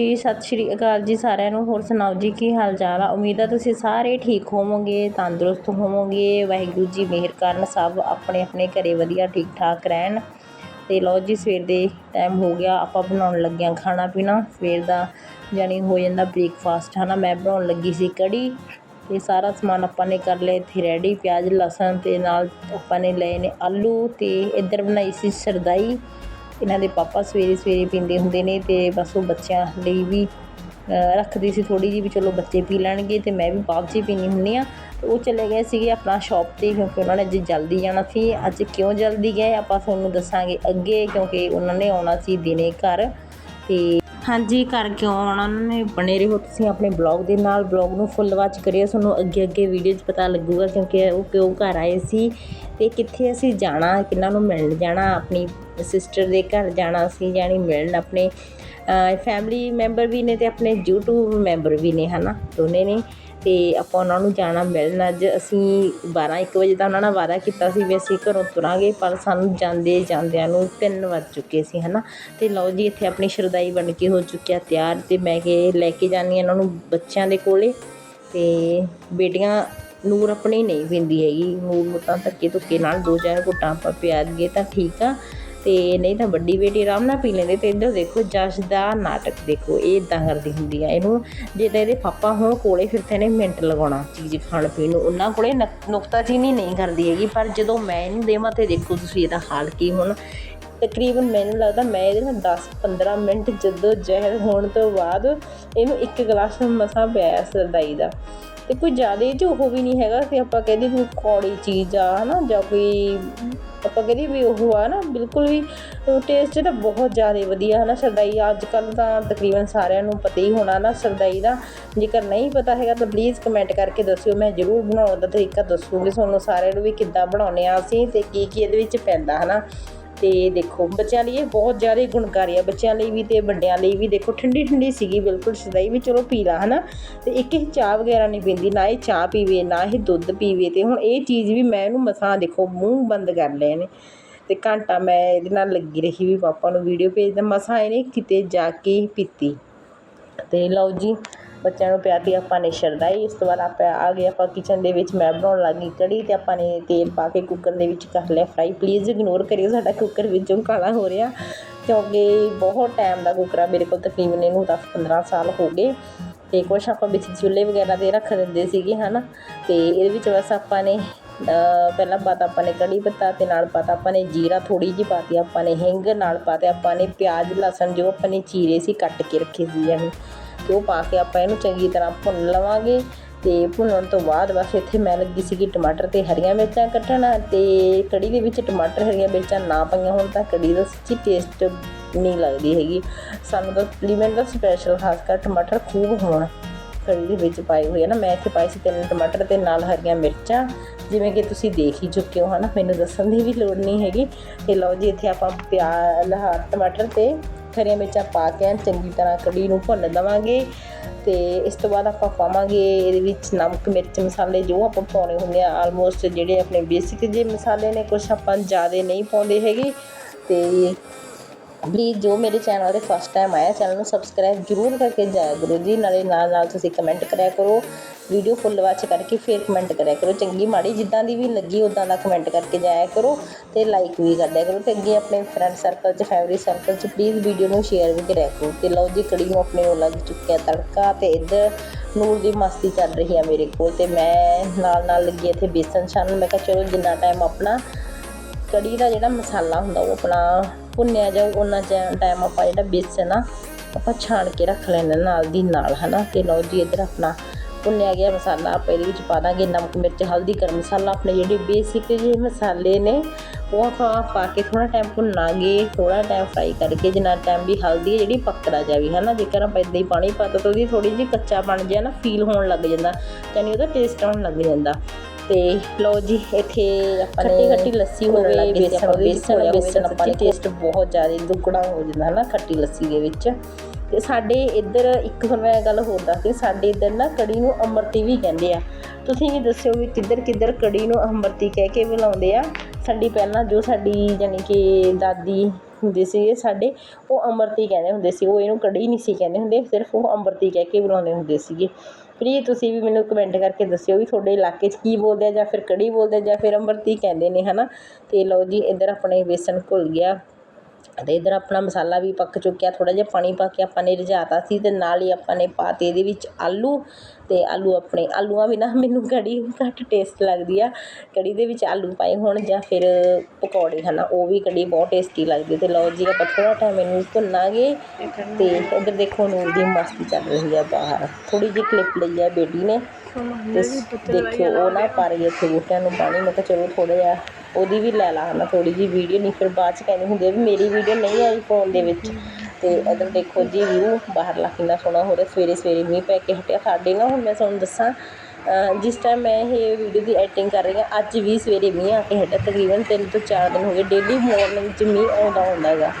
ਜੀ, ਸਤਿ ਸ਼੍ਰੀ ਅਕਾਲ ਜੀ ਸਾਰਿਆਂ ਨੂੰ। ਹੋਰ ਸੁਣਾਓ ਜੀ, ਕੀ ਹਾਲ ਚਾਲ ਆ? ਉਮੀਦ ਆ ਤੁਸੀਂ ਸਾਰੇ ਠੀਕ ਹੋਵੋਗੇ, ਤੰਦਰੁਸਤ ਹੋਵੋਗੇ। ਵਾਹਿਗੁਰੂ ਜੀ ਮਿਹਰ ਕਰਨ, ਸਭ ਆਪਣੇ ਆਪਣੇ ਘਰੇ ਵਧੀਆ, ਠੀਕ ਠਾਕ ਰਹਿਣ। ਤੇ ਲਓ ਜੀ, ਸਵੇਰ ਦੇ ਟਾਈਮ ਹੋ ਗਿਆ। ਆਪਾਂ ਬਣਾਉਣ ਲੱਗਿਆਂ ਖਾਣਾ ਪੀਣਾ। ਸਵੇਰ ਦਾ ਜਾਣੀ ਹੋ ਜਾਂਦਾ ਬ੍ਰੇਕਫਾਸਟ ਹਨਾ? ਮੈਂ ਬਣਾਉਣ ਲੱਗੀ ਸੀ ਕੜੀ। ਤੇ ਸਾਰਾ ਸਮਾਨ ਆਪਾਂ ਨੇ ਕਰ ਲਿਆ ਇੱਥੇ ਰੈਡੀ ਪਿਆਜ਼, ਲਸਣ ਤੇ ਨਾਲ ਆਪਾਂ ਨੇ ਲਏ ਨੇ ਆਲੂ। ਤੇ ਇੱਧਰ ਬਣਾਈ ਸੀ ਸਰਦਾਈ। ਇਹਨਾਂ ਦੇ ਪਾਪਾ ਸਵੇਰੇ ਸਵੇਰੇ ਪੀਂਦੇ ਹੁੰਦੇ ਨੇ ਤੇ ਬਸ ਉਹ ਬੱਚਿਆਂ ਲਈ ਵੀ ਰੱਖਦੀ ਸੀ ਥੋੜੀ ਜਿਹੀ ਵੀ ਚਲੋ ਬੱਚੇ ਪੀ ਲੈਣਗੇ ਤੇ ਮੈਂ ਵੀ ਬਾਅਦ 'ਚ ਹੀ ਪੀਣੀ ਹੁੰਦੀ ਆ ਤੇ ਉਹ ਚਲੇ ਗਏ ਸੀਗੇ ਆਪਣਾ ਸ਼ਾਪ ਤੇ ਕਿਉਂਕਿ ਉਹਨਾਂ ਨੇ ਅੱਜ ਜਲਦੀ ਜਾਣਾ ਸੀ। ਅੱਜ ਕਿਉਂ ਜਲਦੀ ਗਏ ਆਪਾਂ ਤੁਹਾਨੂੰ ਦੱਸਾਂਗੇ ਅੱਗੇ ਕਿਉਂਕਿ ਉਹਨਾਂ ਨੇ ਆਉਣਾ ਸੀ ਦਿਨੇ ਘਰ। ਤੇ ਹਾਂਜੀ, ਘਰ ਕਿਉਂ ਆਉਣਾ? ਉਹਨਾਂ ਨੇ ਬਣੇ ਰਹੋ ਤੁਸੀਂ ਆਪਣੇ ਬਲੌਗ ਦੇ ਨਾਲ ਬਲੌਗ ਨੂੰ ਫੁੱਲ ਵਾਚ ਕਰਿਓ। ਤੁਹਾਨੂੰ ਅੱਗੇ ਅੱਗੇ ਵੀਡੀਓ 'ਚ ਪਤਾ ਲੱਗੂਗਾ ਕਿਉਂਕਿ ਉਹ ਕਿਉਂ ਘਰ ਆਏ ਸੀ ਤੇ ਕਿੱਥੇ ਅਸੀਂ ਜਾਣਾ ਕਿੰਨਾਂ ਨੂੰ ਮਿਲਣ ਜਾਣਾ, ਆਪਣੀ ਸਿਸਟਰ ਦੇ ਘਰ ਜਾਣਾ ਸੀ, ਜਾਣੀ ਮਿਲਣ ਆਪਣੇ ਫੈਮਿਲੀ ਮੈਂਬਰ ਵੀ ਨੇ ਤੇ ਆਪਣੇ YouTube ਮੈਂਬਰ ਵੀ ਨੇ, ਹਨਾ, ਦੋਨੇ ਨੇ। ਤੇ ਆਪਾਂ ਉਹਨਾਂ ਨੂੰ ਜਾਣਾ ਮਿਲਣ ਅੱਜ, ਅਸੀਂ 12 1 ਵਜੇ ਦਾ ਉਹਨਾਂ ਨਾਲ ਵਾਅਦਾ ਕੀਤਾ ਸੀ ਵੀ ਅਸੀਂ ਘਰੋਂ ਤੁਰਾਂਗੇ, ਪਰ ਸਾਨੂੰ ਜਾਂਦੇ ਜਾਂਦਿਆਂ ਨੂੰ 3 ਵੱਜ ਚੁੱਕੇ ਸੀ, ਹਨਾ। ਤੇ ਲਓ ਜੀ, ਇੱਥੇ ਆਪਣੀ ਸ਼ਰਦਾਈ ਬਣ ਕੇ ਹੋ ਚੁੱਕਿਆ ਤਿਆਰ ਤੇ ਮੈਂ ਕਿ ਲੈ ਕੇ ਜਾਨੀ ਇਹਨਾਂ ਨੂੰ ਬੱਚਿਆਂ ਦੇ ਕੋਲੇ। ਤੇ ਬੇਟੀਆਂ ਨੂਰ ਆਪਣੀ ਨਹੀਂ ਪੀਂਦੀ ਹੈਗੀ, ਨੂਰ ਨੂੰ ਤਾਂ ਧੱਕੇ ਧੁੱਕੇ ਨਾਲ ਦੋ ਚਾਰ ਘੁੱਟਾਂ ਆਪਾਂ ਪਿਆ ਦਈਏ ਤਾਂ ਠੀਕ ਆ। ਤੇ ਨਹੀਂ ਤਾਂ ਵੱਡੀ ਬੇਟੀ ਆਰਾਮ ਨਾਲ ਪੀ ਲੈਂਦੇ ਤੇ ਇੱਧਰ ਦੇਖੋ ਜਸ਼ ਦਾ ਨਾਟਕ ਦੇਖੋ, ਇਹ ਇਦਾਂ ਕਰਦੀ ਹੁੰਦੀ ਆ। ਇਹਨੂੰ ਜੇ ਤਾਂ ਇਹਦੇ ਪਾਪਾ ਹੋਣ ਕੋਲੇ ਫਿਰ ਤਾਂ ਇਹਨੇ ਮਿੰਟ ਲਗਾਉਣਾ ਚੀਜ਼ ਖਾਣ ਪੀਣ ਨੂੰ। ਉਹਨਾਂ ਕੋਲੇ ਨਕ- ਨੁਕਤਾਚੀਨੀ ਨਹੀਂ ਕਰਦੀ ਹੈਗੀ, ਪਰ ਜਦੋਂ ਮੈਂ ਇਹਨੂੰ ਦੇਵਾਂ ਤੇ ਦੇਖੋ ਤੁਸੀਂ ਇਹਦਾ ਹਾਲ ਕੀ ਹੁਣ। ਤਕਰੀਬਨ ਮੈਨੂੰ ਲੱਗਦਾ ਮੈਂ ਇਹਦੇ ਨਾਲ 10-15 ਮਿੰਟ ਜਦੋਂ ਜ਼ਹਿਰ ਹੋਣ ਤੋਂ ਬਾਅਦ ਇਹਨੂੰ ਇੱਕ ਗਲਾਸ ਮਸਾਂ ਪਿਆ ਸਰਦਾਈ ਦਾ। ਤੇ ਕੋਈ ਜ਼ਿਆਦਾ ਇਹ 'ਚ ਉਹ ਵੀ ਨਹੀਂ ਹੈਗਾ ਕਿ ਆਪਾਂ ਕਹਿੰਦੇ ਵੀ ਕੌੜੀ ਚੀਜ਼ ਆ, ਹਨਾ, ਜਾਂ ਕੋਈ ਆਪਾਂ ਕਹਿੰਦੇ ਵੀ ਉਹ ਆ ਨਾ, ਬਿਲਕੁਲ ਵੀ ਟੇਸਟ ਇਹਦਾ ਬਹੁਤ ਜ਼ਿਆਦਾ ਵਧੀਆ ਹੈ ਨਾ ਸਰਦਾਈ। ਅੱਜ ਕੱਲ ਤਾਂ ਤਕਰੀਬਨ ਸਾਰਿਆਂ ਨੂੰ ਪਤਾ ਹੀ ਹੋਣਾ ਨਾ ਸਰਦਾਈ ਦਾ। ਜੇਕਰ ਨਹੀਂ ਪਤਾ ਹੈਗਾ ਤਾਂ ਪਲੀਜ਼ ਕਮੈਂਟ ਕਰਕੇ ਦੱਸਿਓ, ਮੈਂ ਜ਼ਰੂਰ ਬਣਾਉਣ ਦਾ ਤਰੀਕਾ ਦੱਸੂਗੀ। ਤੁਹਾਨੂੰ ਸਾਰਿਆਂ ਨੂੰ ਵੀ ਕਿੱਦਾਂ ਬਣਾਉਣੇ ਆ ਅਸੀਂ ਤੇ ਕੀ ਕੀ ਇਹਦੇ ਵਿੱਚ ਪੈਂਦਾ, ਹਨਾ। ਤੇ ਦੇਖੋ, ਬੱਚਿਆਂ ਲਈ ਇਹ ਬਹੁਤ ਜ਼ਿਆਦਾ ਗੁਣਕਾਰੀ ਆ। ਬੱਚਿਆਂ ਲਈ ਵੀ ਤੇ ਵੱਡਿਆਂ ਲਈ ਵੀ ਦੇਖੋ ਠੰਡੀ ਠੰਡੀ ਸੀਗੀ, ਬਿਲਕੁਲ ਸਦਾਈ ਵੀ ਚਲੋ ਪੀ ਲਾ, ਹਨਾ? ਤੇ ਇੱਕ ਇਹ ਚਾਹ ਵਗੈਰਾ ਨਹੀਂ ਪੀਂਦੀ, ਨਾ ਇਹ ਚਾਹ ਪੀਵੇ, ਨਾ ਇਹ ਦੁੱਧ ਪੀਵੇ। ਤੇ ਹੁਣ ਇਹ ਚੀਜ਼ ਵੀ ਮੈਂ ਇਹਨੂੰ ਮਸਾਂ ਦੇਖੋ, ਮੂੰਹ ਬੰਦ ਕਰ ਲਏ ਨੇ। ਤੇ ਘੰਟਾ ਮੈਂ ਇਹਦੇ ਨਾਲ ਲੱਗੀ ਰਹੀ ਵੀ ਪਾਪਾ ਨੂੰ ਵੀਡੀਓ ਭੇਜਦਾ। ਮਸਾਂ ਇਹਨੇ ਕਿਤੇ ਜਾ ਕੇ ਪੀਤੀ। ਤੇ ਲਓ ਜੀ ਬੱਚਿਆਂ ਨੂੰ ਪਿਆਤੀ ਆਪਾਂ ਨੇ ਸ਼ਰਦਾਈ ਇਸ ਤੋਂ ਬਾਅਦ ਆਪਾਂ ਆ ਗਏ, ਆਪਾਂ ਕਿਚਨ ਦੇ ਵਿੱਚ ਮੈਂ ਬਣਾਉਣ ਲੱਗ ਗਈ ਕੜੀ ਅਤੇ ਆਪਾਂ ਨੇ ਤੇਲ ਪਾ ਕੇ ਕੁੱਕਰ ਦੇ ਵਿੱਚ ਕਰ ਲਿਆ ਫਰਾਈ ਪਲੀਜ਼ ਇਗਨੋਰ ਕਰਿਓ, ਸਾਡਾ ਕੁੱਕਰ ਵਿੱਚੋਂ ਕਾਲਾ ਹੋ ਰਿਹਾ, ਕਿਉਂਕਿ ਬਹੁਤ ਟਾਈਮ ਦਾ ਕੁੱਕਰ ਆ, ਮੇਰੇ ਕੋਲ ਤਕਰੀਬਨ ਇਹਨੂੰ 10 15 ਸਾਲ ਹੋ ਗਏ। ਤੇ ਕੁਛ ਆਪਾਂ ਵਿੱਚ ਚੁੱਲ੍ਹੇ ਵਗੈਰਾ ਦੇ ਰੱਖ ਦਿੰਦੇ ਸੀਗੇ, ਹਨਾ? ਤੇ ਇਹਦੇ ਵਿੱਚ ਬਸ ਆਪਾਂ ਨੇ ਪਹਿਲਾਂ ਪਾਤਾ ਆਪਾਂ ਨੇ ਕੜੀ ਪੱਤਾ ਤੇ ਨਾਲ ਪਾਤਾ ਆਪਾਂ ਨੇ ਜੀਰਾ ਥੋੜੀ ਜਿਹੀ ਪਾਤੀ ਆਪਾਂ ਨੇ ਹਿੰਗ ਨਾਲ ਪਾਤੇ ਆਪਾਂ ਨੇ ਪਿਆਜ਼, ਲਸਣ ਜੋ ਆਪਾਂ ਨੇ ਚੀਰੇ ਸੀ ਕੱਟ ਕੇ ਰੱਖੇ ਸੀ ਜਾਨੀ ਤੇ ਉਹ ਪਾ ਕੇ ਆਪਾਂ ਇਹਨੂੰ ਚੰਗੀ ਤਰ੍ਹਾਂ ਭੁੰਨ ਲਵਾਂਗੇ? ਤੇ ਭੁੰਨਣ ਤੋਂ ਬਾਅਦ ਬਸ ਇੱਥੇ ਮੈਂ ਲੱਗੀ ਸੀਗੀ ਟਮਾਟਰ ਤੇ ਹਰੀਆਂ ਮਿਰਚਾਂ ਕੱਟਣ ਤੇ ਕੜੀ ਦੇ ਵਿੱਚ ਟਮਾਟਰ, ਹਰੀਆਂ ਮਿਰਚਾਂ ਨਾ ਪਾਈਆਂ ਹੋਣ ਤਾਂ ਕੜੀ ਦਾ ਸੱਚੀ ਟੇਸਟ ਨਹੀਂ ਲੱਗਦੀ ਹੈਗੀ। ਸਾਨੂੰ ਤਾਂ ਲੀਮਨ ਦਾ ਸਪੈਸ਼ਲ ਖਾਸ ਕਰ ਟਮਾਟਰ ਖੂਬ ਹੋਣ। ਕੜੀ ਦੇ ਵਿੱਚ ਪਾਏ ਹੋਏ ਆ ਨਾ, ਮੈਂ ਇੱਥੇ ਪਾਏ ਸੀ ਤਿੰਨ ਟਮਾਟਰ ਤੇ ਨਾਲ ਹਰੀਆਂ ਮਿਰਚਾਂ। ਜਿਵੇਂ ਕਿ ਤੁਸੀਂ ਦੇਖ ਹੀ ਚੁੱਕੇ ਹੋ ਹਨਾ, ਮੈਨੂੰ ਦੱਸਣ ਦੀ ਵੀ ਲੋੜ ਨਹੀਂ ਹੈਗੀ। ਤੇ ਲਓ ਜੀ, ਇੱਥੇ ਆਪਾਂ ਪਿਆਜ਼ ਟਮਾਟਰ ਤੇ ਹਰੀਆਂ ਮਿਰਚਾਂ ਪਾ ਕੇ ਐਨ ਚੰਗੀ ਤਰ੍ਹਾਂ ਕੜੀ ਨੂੰ ਭੁੰਨ ਦੇਵਾਂਗੇ ਤੇ ਇਸ ਤੋਂ ਬਾਅਦ ਆਪਾਂ ਪਾਵਾਂਗੇ ਇਹਦੇ ਵਿੱਚ ਨਮਕ, ਮਿਰਚ ਮਸਾਲੇ ਜੋ ਆਪਾਂ ਪਾਉਣੇ ਹੁੰਦੇ ਆ ਆਲਮੋਸਟ ਜਿਹੜੇ ਆਪਣੇ ਬੇਸਿਕ ਜੇ ਮਸਾਲੇ ਨੇ ਕੁਝ ਆਪਾਂ ਜ਼ਿਆਦਾ ਨਹੀਂ ਪਾਉਂਦੇ ਹੈਗੇ ਤੇ ਪਲੀਜ਼ ਜੋ ਮੇਰੇ ਚੈਨਲ ਤੇ ਫਸਟ ਟਾਈਮ ਆਇਆ, ਚੈਨਲ ਨੂੰ ਸਬਸਕ੍ਰਾਈਬ ਜਰੂਰ ਕਰਕੇ ਜਾਇਆ ਕਰੋ ਜੀ, ਨਾਲੇ ਨਾਲ ਨਾਲ ਤੁਸੀਂ ਕਮੈਂਟ ਕਰਿਆ ਕਰੋ। ਵੀਡੀਓ ਫੁੱਲ ਵਾਚ ਕਰਕੇ ਫਿਰ ਕਮੈਂਟ ਕਰਿਆ ਕਰੋ। ਚੰਗੀ ਮਾੜੀ ਜਿੱਦਾਂ ਦੀ ਵੀ ਲੱਗੀ ਉਦਾਂ ਦਾ ਕਮੈਂਟ ਕਰਕੇ ਜਾਇਆ ਕਰੋ ਤੇ ਲਾਈਕ ਵੀ ਕਰ ਦਿਆ ਕਰੋ ਤੇ ਅੱਗੇ ਆਪਣੇ ਫਰੈਂਡ ਸਰਕਲ 'ਚ ਫੈਮਿਲੀ ਸਰਕਲ 'ਚ ਪਲੀਜ਼ ਵੀਡੀਓ ਨੂੰ ਸ਼ੇਅਰ ਵੀ ਕਰਿਆ ਕਰੋ ਤੇ ਲਓ ਜੀ ਕੜੀ ਨੂੰ ਆਪਣੇ ਉਹ ਲੱਗ ਚੁੱਕਿਆ, ਤੜਕਾ ਤੇ ਇੱਧਰ ਨੂਰ ਦੀ ਮਸਤੀ ਚੱਲ ਰਹੀ ਆ ਮੇਰੇ ਕੋਲ ਤੇ ਮੈਂ ਨਾਲ ਨਾਲ ਲੱਗੀ ਇੱਥੇ ਬੇਸਨ ਛਾਣਨ ਮੈਂ ਕਿਹਾ ਚਲੋ ਜਿੰਨਾ ਟਾਈਮ ਆਪਣਾ ਕੜੀ ਦਾ ਜਿਹੜਾ ਮਸਾਲਾ ਹੁੰਦਾ ਉਹ ਆਪਣਾ ਭੁੰਨਿਆ ਜਾਊ ਉਹਨਾਂ ਚ ਟਾਈਮ ਆਪਾਂ ਜਿਹੜਾ ਬੇਸਨ ਆ, ਆਪਾਂ ਛਾਣ ਕੇ ਰੱਖ ਲੈਣਾ ਨਾਲ ਦੀ ਨਾਲ, ਹਨਾ? ਤੇ ਲਓ ਜੀ ਇੱਧਰ ਆਪਣਾ ਭੁੰਨਿਆ ਗਿਆ ਮਸਾਲਾ, ਆਪਾਂ ਇਹਦੇ ਵਿੱਚ ਪਾ ਦਾਂਗੇ ਨਮਕ, ਮਿਰਚ, ਹਲਦੀ, ਗਰਮ ਮਸਾਲਾ, ਆਪਣੇ ਜਿਹੜੇ ਬੇਸਿਕ ਜਿਹੇ ਮਸਾਲੇ ਨੇ, ਉਹ ਆਪਾਂ ਪਾ ਕੇ ਥੋੜਾ ਟਾਈਮ ਭੁੰਨਾਂਗੇ ਥੋੜਾ ਟਾਈਮ ਫਰਾਈ ਕਰਕੇ, ਜਿੰਨਾ ਟਾਈਮ ਵੀ ਹਲਦੀ ਹੈ ਜਿਹੜੀ ਪੱਕਦਾ ਜਾਵੇ, ਹਨਾ? ਜੇਕਰ ਆਪਾਂ ਇਦਾਂ ਹੀ ਪਾਣੀ ਪਾਤਾ ਤਾਂ ਉਹਦੀ ਥੋੜੀ ਜਿਹੀ ਕੱਚਾ ਬਣ ਜਾ ਨਾ ਫੀਲ ਹੋਣ ਲੱਗ ਜਾਂਦਾ, ਯਾਨੀ ਉਹਦਾ ਟੇਸਟ ਆਉਣ ਲੱਗ ਜਾਂਦਾ। ਤੇ ਲਓ ਜੀ ਇੱਥੇ ਆਪਾਂ ਖੱਟੀ ਖੱਟੀ ਲੱਸੀ ਹੋਵੇ ਬੇਸਣ ਬੇਸਣ ਬੇਸਣ ਆਪਾਂ ਟੇਸਟ ਬਹੁਤ ਜ਼ਿਆਦਾ ਦੁੱਗਣਾ ਹੋ ਜਾਂਦਾ ਹੈ ਨਾ ਖੱਟੀ ਲੱਸੀ ਦੇ ਵਿੱਚ। ਤੇ ਸਾਡੇ ਇੱਧਰ ਇੱਕ ਹੁਣ ਮੈਂ ਗੱਲ ਹੋਰ ਦੱਸਦੀ ਸਾਡੇ ਇੱਧਰ ਨਾ ਕੜੀ ਨੂੰ ਅੰਮ੍ਰਿਤੀ ਵੀ ਕਹਿੰਦੇ ਆ। ਤੁਸੀਂ ਵੀ ਦੱਸਿਓ ਵੀ ਕਿੱਧਰ ਕਿੱਧਰ ਕੜੀ ਨੂੰ ਅੰਮ੍ਰਿਤੀ ਕਹਿ ਕੇ ਬੁਲਾਉਂਦੇ ਆ। ਸਾਡੀ ਪਹਿਲਾਂ ਜੋ ਸਾਡੀ ਯਾਨੀ ਕਿ ਦਾਦੀ ਹੁੰਦੇ ਸੀਗੇ ਸਾਡੇ ਉਹ ਅੰਮ੍ਰਿਤੀ ਕਹਿੰਦੇ ਹੁੰਦੇ ਸੀ। ਉਹ ਇਹਨੂੰ ਕੜੀ ਨਹੀਂ ਸੀ ਕਹਿੰਦੇ ਹੁੰਦੇ ਸਿਰਫ ਉਹ ਅੰਮ੍ਰਿਤੀ ਕਹਿ ਕੇ ਬੁਲਾਉਂਦੇ ਹੁੰਦੇ ਸੀਗੇ। ਪਲੀਜ਼ ਤੁਸੀਂ ਵੀ ਮੈਨੂੰ ਕਮੈਂਟ ਕਰਕੇ ਦੱਸਿਓ ਵੀ ਤੁਹਾਡੇ ਇਲਾਕੇ 'ਚ ਕੀ ਬੋਲਦੇ ਆ ਜਾਂ ਫਿਰ ਕੜੀ ਬੋਲਦੇ ਜਾਂ ਫਿਰ ਅੰਮ੍ਰਿਤੀ ਕਹਿੰਦੇ ਨੇ ਹੈ ਨਾ ਤੇ ਲਓ ਜੀ, ਇੱਧਰ ਆਪਣੇ ਬੇਸਣ ਘੁਲ ਗਿਆ। ਅਤੇ ਇੱਧਰ ਆਪਣਾ ਮਸਾਲਾ ਵੀ ਪੱਕ ਚੁੱਕਿਆ ਥੋੜ੍ਹਾ ਜਿਹਾ ਪਾਣੀ ਪਾ ਕੇ ਆਪਾਂ ਨੇ ਰਿਝਾਤਾ ਸੀ ਅਤੇ ਨਾਲ ਹੀ ਆਪਾਂ ਨੇ ਪਾਤੇ ਇਹਦੇ ਵਿੱਚ ਆਲੂ ਅਤੇ ਆਲੂ ਆਪਣੇ ਆਲੂਆਂ ਬਿਨਾਂ ਮੈਨੂੰ ਕੜੀ ਘੱਟ ਟੇਸਟ ਲੱਗਦੀ ਆ। ਕੜੀ ਦੇ ਵਿੱਚ ਆਲੂ ਪਾਏ ਹੋਣ ਜਾਂ ਫਿਰ ਪਕੌੜੇ ਹਨ ਉਹ ਵੀ ਕੜੀ ਬਹੁਤ ਟੇਸਟੀ ਲੱਗਦੀ ਅਤੇ ਲਓ ਜੀ ਆਪਾਂ ਥੋੜ੍ਹਾ ਟਾਈਮ ਇਹਨੂੰ ਭੁੰਨਾਂਗੇ ਅਤੇ ਇੱਧਰ ਦੇਖੋ ਨੂਰ ਦੀ ਮਸਤੀ ਚੱਲ ਰਹੀ ਆ ਬਾਹਰ। ਥੋੜ੍ਹੀ ਜਿਹੀ ਕਲਿੱਪ ਲਈ ਆ ਬੇਟੀ ਨੇ। ਤੇ ਦੇਖਿਓ ਉਹ ਨਾ ਪਾ ਰਹੀ ਇੱਥੇ ਬੂਟਿਆਂ ਨੂੰ ਪਾਣੀ ਮੈਂ ਕਿਹਾ ਚਲੋ ਥੋੜ੍ਹਾ ਜਿਹਾ ਉਹਦੀ ਵੀ ਲੈ ਲਾ ਹਨਾ ਥੋੜ੍ਹੀ ਜਿਹੀ ਵੀਡੀਓ ਨਹੀਂ, ਫਿਰ ਬਾਅਦ 'ਚ ਕਹਿੰਦੇ ਹੁੰਦੇ ਵੀ ਮੇਰੀ ਵੀਡੀਓ ਨਹੀਂ ਆਈ ਫੋਨ ਦੇ ਵਿੱਚ। ਅਤੇ ਇੱਧਰ ਦੇਖੋ ਜੀ ਵਿਊ ਬਾਹਰਲਾ ਕਿੰਨਾ ਸੋਹਣਾ ਹੋ ਰਿਹਾ, ਸਵੇਰੇ ਸਵੇਰੇ ਮੀਂਹ ਪੈ ਕੇ ਹਟਿਆ। ਸਾਡੇ ਨਾ ਹੁਣ ਮੈਂ ਤੁਹਾਨੂੰ ਦੱਸਾਂ ਜਿਸ ਟਾਈਮ ਮੈਂ ਇਹ ਵੀਡੀਓ ਦੀ ਐਡੀਟਿੰਗ ਕਰ ਰਹੀ ਹਾਂ, ਅੱਜ ਵੀ ਸਵੇਰੇ ਮੀਂਹ ਆ ਕੇ ਹਟਿਆ, ਤਕਰੀਬਨ ਤਿੰਨ ਤੋਂ ਚਾਰ ਦਿਨ ਹੋ ਗਏ ਡੇਲੀ ਮਾਰਨਿੰਗ 'ਚ ਮੀਂਹ ਆਉਂਦਾ ਹੁੰਦਾ ਹੈਗਾ।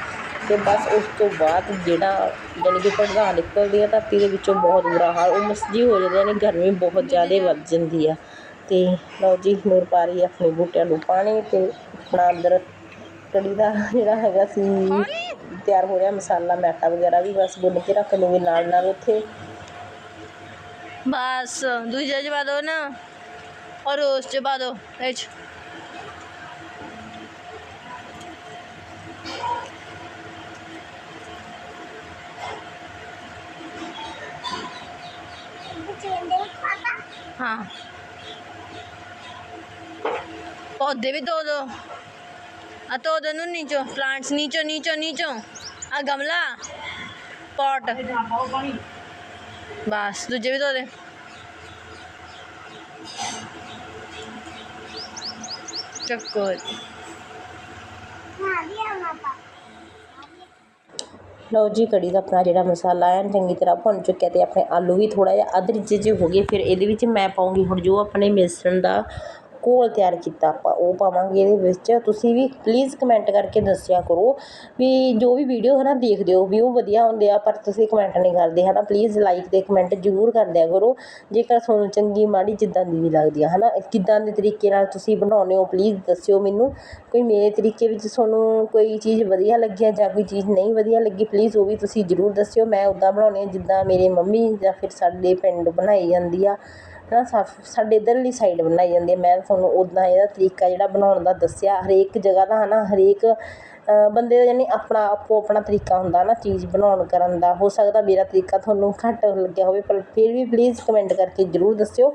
ਅਤੇ ਬਸ ਉਸ ਤੋਂ ਬਾਅਦ ਜਿਹੜਾ ਯਾਨੀ ਕਿ ਪੜਦਾ ਨਿਕਲਦੀ ਆ ਧਰਤੀ ਦੇ ਵਿੱਚੋਂ ਬਹੁਤ ਬੁਰਾ ਹਾਲ, ਉਹ ਮਸਜੀ ਹੋ ਜਾਂਦੇ ਨੇ ਗਰਮੀ ਬਹੁਤ ਜ਼ਿਆਦਾ ਵੱਧ ਜਾਂਦੀ ਆ। ਤੇ ਲਓ ਜੀ ਨੂਰ ਪਾ ਰਹੀ ਹੈ ਆਪਣੇ ਬੂਟਿਆਂ ਨੂੰ ਪਾਣੀ ਤੇ ਆਪਣਾ ਅੰਦਰ ਕੜੀ ਦਾ ਜਿਹੜਾ ਹੈਗਾ ਸੀ, ਤਿਆਰ ਹੋ ਰਿਹਾ ਮਸਾਲਾ ਮੈਟਾ ਵਗੈਰਾ ਵੀ ਬਸ ਗੁੰਨ ਕੇ ਰੱਖ ਲੂੰਗੀ ਨਾਲ ਨਾਲ ਉੱਥੇ। ਬਸ, ਦੂਜਾ ਚ ਪਾ ਦੋ ਨਾ, ਔਰ ਉਸ ਚ ਪਾ ਦੋ, ਇਹ ਚ। हाँ पौधे भी धो दो आ धो दो नु नीचो प्लांट्स नीचो नीचो नीचो आ गमला पॉट बस दूजे भी धो दे चक्कर ਲਓ ਜੀ ਕੜੀ ਦਾ ਆਪਣਾ ਜਿਹੜਾ ਮਸਾਲਾ ਹੈ ਚੰਗੀ ਤਰ੍ਹਾਂ ਭੁੰਨ ਚੁੱਕਿਆ ਤੇ ਆਪਣੇ ਆਲੂ ਵੀ ਥੋੜਾ ਜਿਹਾ ਅੱਧ ਰਿੱਝੇ ਜਿਹੇ ਹੋ ਗਏ ਫਿਰ ਇਹਦੇ ਵਿੱਚ ਮੈਂ ਪਾਉਂਗੀ ਹੁਣ ਜੋ ਆਪਣੇ ਮਿਸ਼ਰਣ ਦਾ ਘੋਲ ਤਿਆਰ ਕੀਤਾ ਆਪਾਂ, ਉਹ ਪਾਵਾਂਗੇ ਇਹਦੇ ਵਿੱਚ। ਤੁਸੀਂ ਵੀ ਪਲੀਜ਼ ਕਮੈਂਟ ਕਰਕੇ ਦੱਸਿਆ ਕਰੋ ਵੀ ਜੋ ਵੀ ਵੀਡੀਓ ਹੈ ਨਾ ਦੇਖਦੇ ਹੋ ਵੀ ਉਹ ਵਧੀਆ ਹੁੰਦੇ ਆ, ਪਰ ਤੁਸੀਂ ਕਮੈਂਟ ਨਹੀਂ ਕਰਦੇ ਹੈ ਨਾ ਪਲੀਜ਼ ਲਾਈਕ ਤੇ ਕਮੈਂਟ ਜ਼ਰੂਰ ਕਰਦਿਆ ਕਰੋ। ਜੇਕਰ ਤੁਹਾਨੂੰ ਚੰਗੀ ਮਾੜੀ ਜਿੱਦਾਂ ਦੀ ਵੀ ਲੱਗਦੀ ਆ ਹੈ ਨਾ ਕਿੱਦਾਂ ਦੇ ਤਰੀਕੇ ਨਾਲ ਤੁਸੀਂ ਬਣਾਉਂਦੇ ਹੋ ਪਲੀਜ਼ ਦੱਸਿਓ ਮੈਨੂੰ। ਕੋਈ ਮੇਰੇ ਤਰੀਕੇ ਵਿੱਚ ਤੁਹਾਨੂੰ ਕੋਈ ਚੀਜ਼ ਵਧੀਆ ਲੱਗੀ ਆ ਜਾਂ ਕੋਈ ਚੀਜ਼ ਨਹੀਂ ਵਧੀਆ ਲੱਗੀ ਪਲੀਜ਼ ਉਹ ਵੀ ਤੁਸੀਂ ਜ਼ਰੂਰ ਦੱਸਿਓ। ਮੈਂ ਉੱਦਾਂ ਬਣਾਉਂਦੀ ਹਾਂ, ਜਿੱਦਾਂ ਮੇਰੇ ਮੰਮੀ ਜਾਂ ਫਿਰ ਸਾਡੇ ਪਿੰਡ ਬਣਾਈ ਜਾਂਦੀ ਆ। ਨਾ ਸਾ, ਸਾਡੇ ਇੱਧਰਲੀ ਸਾਈਡ ਬਣਾਈ ਜਾਂਦੀ ਹੈ। ਮੈਂ ਤੁਹਾਨੂੰ ਉੱਦਾਂ ਇਹਦਾ ਤਰੀਕਾ ਜਿਹੜਾ ਬਣਾਉਣ ਦਾ ਦੱਸਿਆ, ਹਰੇਕ ਜਗ੍ਹਾ ਦਾ ਹੈ ਨਾ ਹਰੇਕ ਬੰਦੇ ਦਾ ਯਾਨੀ ਆਪਣਾ, ਆਪੋ ਆਪਣਾ ਤਰੀਕਾ ਹੁੰਦਾ ਨਾ ਚੀਜ਼ ਬਣਾਉਣ ਕਰਨ ਦਾ। ਹੋ ਸਕਦਾ ਮੇਰਾ ਤਰੀਕਾ ਤੁਹਾਨੂੰ ਘੱਟ ਲੱਗਿਆ ਹੋਵੇ, ਪਰ ਫਿਰ ਵੀ ਪਲੀਜ਼ ਕਮੈਂਟ ਕਰਕੇ ਜ਼ਰੂਰ ਦੱਸਿਓ।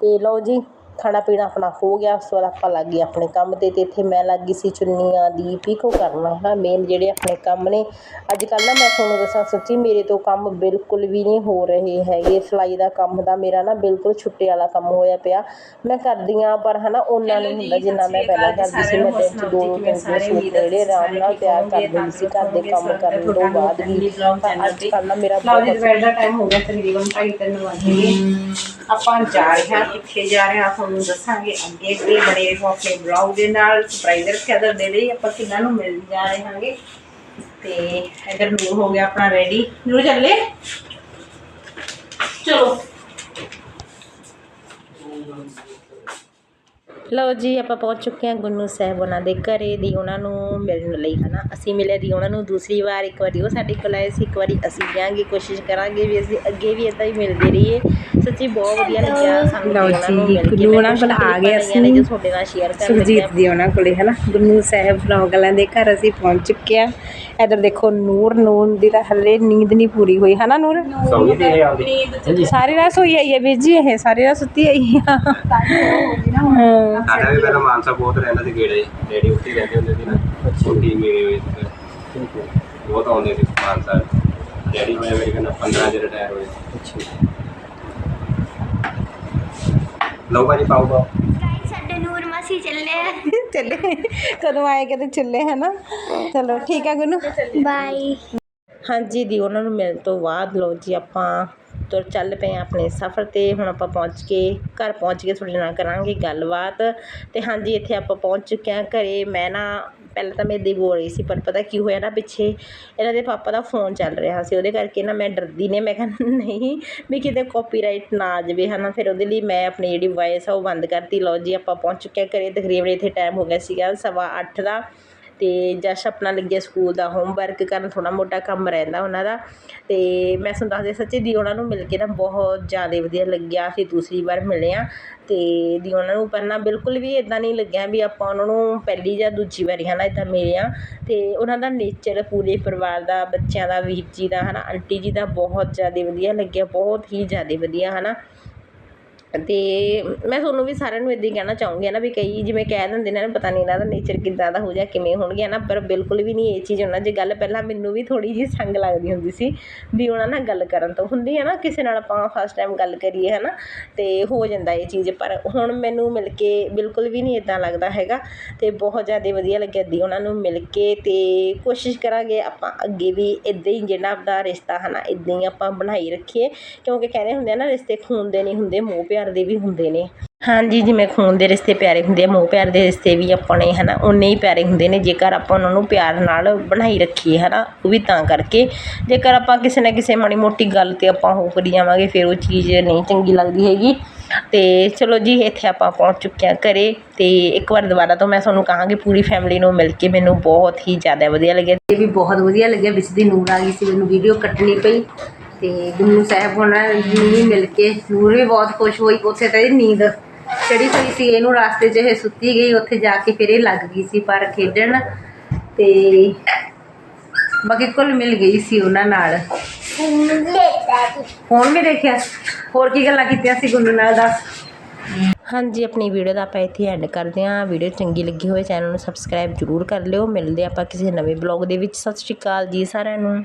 ਤੇ ਲਓ ਜੀ ਖਾਣਾ ਪੀਣਾ ਆਪਣਾ ਹੋ ਗਿਆ ਉਸ ਤੋਂ ਬਾਅਦ ਆਪਾਂ ਲੱਗ ਗਏ ਆਪਣੇ ਕੰਮ 'ਤੇ ਤੇ ਇੱਥੇ ਮੈਂ ਲੱਗ ਗਈ ਸੀ ਚੁੰਨੀਆਂ ਦੀ ਪੀਕੋ ਕਰਨਾ ਨਾ ਮੇਨ ਜਿਹੜੇ ਆਪਣੇ ਕੰਮ ਨੇ। ਅੱਜ ਕੱਲ੍ਹ ਨਾ ਮੈਂ ਤੁਹਾਨੂੰ ਦੱਸਾਂ ਸੱਚੀ ਮੇਰੇ ਤੋਂ ਕੰਮ ਬਿਲਕੁਲ ਵੀ ਨਹੀਂ ਹੋ ਰਹੇ ਹੈਗੇ। ਸਿਲਾਈ ਦਾ ਕੰਮ ਦਾ ਮੇਰਾ ਨਾ ਬਿਲਕੁਲ ਛੁੱਟੇ ਵਾਲਾ ਕੰਮ ਹੋਇਆ ਪਿਆ। ਮੈਂ ਕਰਦੀ ਹਾਂ ਪਰ ਹਨਾ ਉਹਨਾਂ ਨਹੀਂ ਹੁੰਦਾ ਜਿੰਨਾ ਮੈਂ ਪਹਿਲਾਂ ਕਰਦੀ ਸੀ ਮੈਂ ਦਿਨ 'ਚ ਦੋ ਤਿੰਨ ਸੂਟ ਜਿਹੜੇ ਆਰਾਮ ਨਾਲ ਤਿਆਰ ਕਰ ਦਿੰਦੀ ਸੀ ਘਰ ਦੇ ਕੰਮ ਕਰਨ ਤੋਂ ਬਾਅਦ ਵੀ। ਅੱਜ ਕੱਲ੍ਹ ਨਾ ਮੇਰਾ ਲਓ ਜੀ ਦਾ ਟਾਈਮ ਹੋ ਗਿਆ ਤਕਰੀਬਨ 2:30 ਵੱਜ ਆਪਾਂ ਜਾ ਰਹੇ ਹਾਂ ਕਿੱਥੇ ਜਾ ਰਹੇ ਹਾਂ ਤੁਹਾਨੂੰ ਦੱਸਾਂਗੇ, ਅੱਗੇ ਵੀ ਬਣੇ ਰਹੋ ਆਪਣੇ ਬਲੌਗ ਦੇ ਨਾਲ ਸਰਪ੍ਰਾਈਜ਼ ਰੱਖਿਆ ਦਰ ਲਈ ਆਪਾਂ ਕਿੰਨਾਂ ਨੂੰ ਮਿਲ ਜਾ ਰਹੇ ਹਾਂਗੇ। ਤੇ ਇਧਰ ਨੂਰ ਹੋ ਗਿਆ ਆਪਣਾ ਰੈਡੀ ਨੂਰ ਚੱਲੇ? ਚਲੋ। ਲਓ ਜੀ ਆਪਾਂ ਪਹੁੰਚ ਚੁੱਕੇ ਹਾਂ ਗੁੰਨੂ ਸਾਹਿਬ ਉਹਨਾਂ ਦੇ ਘਰੇ ਦੀ ਉਹਨਾਂ ਨੂੰ ਮਿਲਣ ਲਈ ਹਨਾ? ਅਸੀਂ ਮਿਲੇ ਦੀ ਉਹਨਾਂ ਨੂੰ ਦੂਸਰੀ ਵਾਰ ਇੱਕ ਵਾਰੀ ਉਹ ਸਾਡੇ ਕੋਲ ਆਏ ਸੀ ਇੱਕ ਵਾਰੀ ਅਸੀਂ ਜਾਾਂਗੇ ਕੋਸ਼ਿਸ਼ ਕਰਾਂਗੇ ਵੀ ਅਸੀਂ ਅੱਗੇ ਵੀ ਇਦਾਂ ਹੀ ਮਿਲਦੇ ਰਹੀਏ। ਸੱਚੀ ਬਹੁਤ ਵਧੀਆ ਲੱਗਿਆ ਸਾਨੂੰ ਲਓ ਉਹਨਾਂ ਨੂੰ ਜੀ, ਮਿਲ ਕੇ। ਗੁੰਨੂ ਉਹਨਾਂ ਕੋਲ ਆ ਗਏ ਨੇ ਜੋ ਅਸੀਂ। ਤੁਹਾਡੇ ਨਾਲ ਸ਼ੇਅਰ ਕਰ ਸੁਰਜੀਤ ਦੀ ਉਹਨਾਂ ਕੋਲੇ ਹੈ ਨਾ ਗੁੰਨੂ ਸਾਹਿਬ ਬਲੌਗ ਵਾਲਿਆਂ ਦੇ ਘਰ ਅਸੀਂ ਪਹੁੰਚ ਚੁੱਕੇ ਆ ਇਧਰ ਦੇਖੋ ਨੂਰ ਨੂਰ ਦੀ ਤਾਂ ਹਲੇ ਨੀਂਦ ਨਹੀਂ ਪੂਰੀ ਹੋਈ ਹੈ ਨਾ ਨੂਰ ਸਾਰੀ ਰਾਤ ਸੋਈ ਆਈ ਹੈ ਵੀਰ ਜੀ ਇਹ ਸਾਰੀ ਰਾਤ ਸੁੱਤੀ ਆਈ ਆ। ਹਾਂ। ਸਾਡਾ ਵੀ ਪਹਿਲਾਂ ਮਾਨਸਾ ਬਹੁਤ ਰਹਿੰਦਾ ਸੀ ਗੇੜੇ। ਡੈਡੀ ਉੱਥੇ ਹੀ ਰਹਿੰਦੇ ਹੁੰਦੇ ਸੀ ਨਾ। ਛੋਟੀ ਮੇਰੇ ਹੋਏ ਸੀ। ਬਹੁਤ ਆਉਂਦੇ ਸੀ ਮਾਨਸਾ। ਡੈਡੀ ਹੋਏ ਮੇਰੇ ਕੋਲ 15 ਚ ਰਿਟਾਇਰ ਹੋਏ। ਲਓ ਭਾਜੀ ਪਾਓ ਪਾਓ। ਸਾਡੇ ਨੂਰ ਮਾਸੀ ਚੱਲੇ ਚੱਲੇ। ਕਦੋਂ ਆਏਗਾ ਤੇ ਚੱਲੇ ਹੈ ਨਾ ਚਲੋ ਠੀਕ ਹੈ ਗੁੰਨੂ। ਬਾਈ ਹਾਂਜੀ ਦੀ ਉਹਨਾਂ ਨੂੰ ਮਿਲਣ ਤੋਂ ਬਾਅਦ ਲਓ ਜੀ ਆਪਾਂ ਤੁਰ ਚੱਲ ਪਏ ਹਾਂ ਆਪਣੇ ਸਫ਼ਰ ਤੇ, ਹੁਣ ਆਪਾਂ ਪਹੁੰਚ ਕੇ ਘਰ ਪਹੁੰਚ ਕੇ ਤੁਹਾਡੇ ਨਾਲ ਕਰਾਂਗੇ ਗੱਲਬਾਤ। ਅਤੇ ਹਾਂਜੀ, ਇੱਥੇ ਆਪਾਂ ਪਹੁੰਚ ਚੁੱਕੇ ਹਾਂ ਘਰ। ਮੈਂ ਨਾ, ਪਹਿਲਾਂ ਤਾਂ ਮੈਂ ਇੱਦਾਂ ਹੀ ਬੋਲ ਰਹੀ ਸੀ, ਪਰ ਪਤਾ ਕੀ ਹੋਇਆ ਨਾ ਪਿੱਛੇ, ਇਹਨਾਂ ਦੇ ਪਾਪਾ ਦਾ ਫੋਨ ਚੱਲ ਰਿਹਾ ਸੀ। ਉਹਦੇ ਕਰਕੇ ਨਾ ਮੈਂ ਡਰਦੀ ਨੇ, ਮੈਂ ਕਿਹਾ ਨਹੀਂ, ਵੀ ਕਿਤੇ ਕਾਪੀਰਾਈਟ ਨਾ ਆ ਜਾਵੇ, ਹਨਾ। ਫਿਰ ਉਹਦੇ ਲਈ ਮੈਂ ਆਪਣੀ ਜਿਹੜੀ ਵਾਇਸ ਆ ਉਹ ਬੰਦ ਕਰਤੀ। ਲਓ ਜੀ, ਆਪਾਂ ਪਹੁੰਚ ਚੁੱਕੇ ਹਾਂ ਘਰ। ਤਕਰੀਬਨ ਇੱਥੇ ਟਾਈਮ ਹੋ ਗਿਆ ਸੀਗਾ ਸਵਾ ਅੱਠ ਦਾ। ਅਤੇ ਜਸ਼ ਆਪਣਾ ਲੱਗਿਆ ਸਕੂਲ ਦਾ ਹੋਮਵਰਕ ਕਰਨ, ਥੋੜ੍ਹਾ ਮੋਟਾ ਕੰਮ ਰਹਿੰਦਾ ਉਹਨਾਂ ਦਾ। ਅਤੇ ਮੈਂ ਤੁਹਾਨੂੰ ਦੱਸਦੀ ਸੱਚੀ ਦੀ ਉਹਨਾਂ ਨੂੰ ਮਿਲ ਕੇ ਨਾ ਬਹੁਤ ਜ਼ਿਆਦਾ ਵਧੀਆ ਲੱਗਿਆ, ਅਸੀਂ ਦੂਸਰੀ ਵਾਰ ਮਿਲੇ ਆ ਤੇ ਦੀ ਉਹਨਾਂ ਨੂੰ ਪਹਿਲਾਂ ਬਿਲਕੁਲ ਵੀ ਇੱਦਾਂ ਨਹੀਂ ਲੱਗਿਆ ਵੀ ਆਪਾਂ ਉਹਨਾਂ ਨੂੰ ਪਹਿਲੀ ਜਾਂ ਦੂਜੀ ਵਾਰੀ ਹਨਾ ਇਦਾਂ ਮਿਲੇ ਆ ਅਤੇ ਉਹਨਾਂ ਦਾ ਨੇਚਰ ਪੂਰੇ ਪਰਿਵਾਰ ਦਾ, ਬੱਚਿਆਂ ਦਾ, ਵੀਰ ਜੀ ਦਾ ਹੈ ਨਾ ਆਂਟੀ ਜੀ ਦਾ ਬਹੁਤ ਜ਼ਿਆਦਾ ਵਧੀਆ ਲੱਗਿਆ, ਬਹੁਤ ਹੀ ਜ਼ਿਆਦਾ ਵਧੀਆ ਹੈ ਨਾ ਅਤੇ ਮੈਂ ਤੁਹਾਨੂੰ ਵੀ ਸਾਰਿਆਂ ਨੂੰ ਇੱਦਾਂ ਹੀ ਕਹਿਣਾ ਚਾਹੂੰਗੀ ਹੈ ਨਾ ਵੀ ਕਈ ਜਿਵੇਂ ਕਹਿ ਦਿੰਦੇ ਨੇ ਨਾ, ਪਤਾ ਨਹੀਂ ਇਹਨਾਂ ਦਾ ਨੇਚਰ ਕਿੱਦਾਂ ਦਾ ਹੋ ਜਾ ਕਿਵੇਂ ਹੋਣਗੇ ਹੈ ਨਾ, ਪਰ ਬਿਲਕੁਲ ਵੀ ਨਹੀਂ ਇਹ ਚੀਜ਼ ਉਹਨਾਂ ਦੀ ਗੱਲ ਪਹਿਲਾਂ ਮੈਨੂੰ ਵੀ ਥੋੜ੍ਹੀ ਜਿਹੀ ਸੰਗ ਲੱਗਦੀ ਹੁੰਦੀ ਸੀ ਵੀ ਉਹਨਾਂ ਨਾਲ ਗੱਲ ਕਰਨ ਤੋਂ। ਹੁੰਦੀ ਹੈ ਨਾ, ਕਿਸੇ ਨਾਲ ਆਪਾਂ ਫਸਟ ਟਾਈਮ ਗੱਲ ਕਰੀਏ ਹੈ ਨਾ ਅਤੇ ਹੋ ਜਾਂਦਾ ਇਹ ਚੀਜ਼, ਪਰ ਹੁਣ ਮੈਨੂੰ ਮਿਲ ਕੇ ਬਿਲਕੁਲ ਵੀ ਨਹੀਂ ਇੱਦਾਂ ਲੱਗਦਾ ਹੈਗਾ ਅਤੇ ਬਹੁਤ ਜ਼ਿਆਦਾ ਵਧੀਆ ਲੱਗਿਆ ਦੀ ਉਹਨਾਂ ਨੂੰ ਮਿਲ ਕੇ ਅਤੇ ਕੋਸ਼ਿਸ਼ ਕਰਾਂਗੇ ਆਪਾਂ ਅੱਗੇ ਵੀ ਇੱਦਾਂ ਹੀ ਜਿਹੜਾ ਆਪਣਾ ਰਿਸ਼ਤਾ ਹੈ ਨਾ ਇੱਦਾਂ ਹੀ ਆਪਾਂ ਬਣਾਈ ਰੱਖੀਏ, ਕਿਉਂਕਿ ਕਹਿੰਦੇ ਹੁੰਦੇ ਆ ਨਾ, ਰਿਸ਼ਤੇ ਖੂਨ ਦੇ ਨਹੀਂ ਹੁੰਦੇ, ਮੋਹ ਪਿਆਰ ਦੇ ਵੀ ਹੁੰਦੇ ਨੇ। ਹਾਂਜੀ, ਜਿਵੇਂ ਖੂਨ ਦੇ ਰਿਸ਼ਤੇ ਪਿਆਰੇ ਹੁੰਦੇ ਆ, ਮੋਹ ਪਿਆਰ ਦੇ ਰਿਸ਼ਤੇ ਵੀ ਆਪਣੇ ਹਨਾ? ਉਨੇ ਹੀ ਪਿਆਰੇ ਹੁੰਦੇ ਨੇ, ਜੇਕਰ ਆਪਾਂ ਉਹਨਾਂ ਨੂੰ ਪਿਆਰ ਨਾਲ ਬਣਾਈ ਰੱਖੀਏ, ਹਨਾ? ਉਹ ਵੀ ਤਾਂ ਕਰਕੇ। ਜੇਕਰ ਆਪਾਂ ਕਿਸੇ ਨਾ ਕਿਸੇ ਮਾੜੀ ਮੋਟੀ ਗੱਲ ਤੇ ਆਪਾਂ ਹੋ ਕਰੀ ਜਾਵਾਂਗੇ, ਫਿਰ ਉਹ ਚੀਜ਼ ਨਹੀਂ ਚੰਗੀ ਲੱਗਦੀ ਹੈਗੀ। ਤੇ ਚਲੋ ਜੀ, ਇੱਥੇ ਆਪਾਂ ਪਹੁੰਚ ਚੁੱਕੇ ਹਾਂ ਘਰੇ। ਤੇ ਇੱਕ ਵਾਰ ਦੁਬਾਰਾ ਤੋਂ ਮੈਂ ਤੁਹਾਨੂੰ ਕਹਾਂਗੀ, ਪੂਰੀ ਫੈਮਿਲੀ ਨੂੰ ਮਿਲ ਕੇ ਮੈਨੂੰ ਬਹੁਤ ਹੀ ਜ਼ਿਆਦਾ ਵਧੀਆ ਲੱਗਿਆ। ਇਹ ਵੀ ਬਹੁਤ ਵਧੀਆ ਲੱਗਿਆ, ਵਿੱਚ ਦੀ ਨੂਰ ਆ ਗਈ ਸੀ, ਮੈਨੂੰ ਵੀਡੀਓ ਕੱਟਣੀ ਪਈ। ਤੇ ਗੁਰੂ ਸਾਹਿਬ ਉਹਨਾਂ ਨੂੰ ਮਿਲ ਕੇ ਨੂਰ ਵੀ ਬਹੁਤ ਖੁਸ਼ ਹੋਈ। ਉੱਥੇ ਤਾਂ ਇਹ ਨੀਂਦ ਚੜੀ ਹੋਈ ਸੀ, ਇਹਨੂੰ ਰਾਸਤੇ 'ਚ ਇਹ ਸੁੱਤੀ ਗਈ, ਉੱਥੇ ਜਾ ਕੇ ਫਿਰ ਇਹ ਲੱਗ ਗਈ ਸੀ ਪਰ ਖੇਡਣ ਤੇ ਬਾਕੀ ਕੁੱਲ ਮਿਲ ਗਈ ਸੀ ਉਹਨਾਂ ਨਾਲ। ਫੋਨ ਵੀ ਦੇਖਿਆ। ਹੋਰ ਕੀ ਗੱਲਾਂ ਕੀਤੀਆਂ ਸੀ ਗੁੰਨੂ ਨਾਲ ਦੱਸ? ਹਾਂਜੀ, ਆਪਣੀ ਵੀਡੀਓ ਦਾ ਆਪਾਂ ਇੱਥੇ ਐਂਡ ਕਰਦੇ ਹਾਂ। ਵੀਡੀਓ ਚੰਗੀ ਲੱਗੀ ਹੋਵੇ, ਚੈਨਲ ਨੂੰ ਸਬਸਕ੍ਰਾਈਬ ਜ਼ਰੂਰ ਕਰ ਲਿਓ। ਮਿਲਦੇ ਆਪਾਂ ਕਿਸੇ ਨਵੇਂ ਬਲੌਗ ਦੇ ਵਿੱਚ। ਸਤਿ ਸ਼੍ਰੀ ਅਕਾਲ ਜੀ ਸਾਰਿਆਂ ਨੂੰ।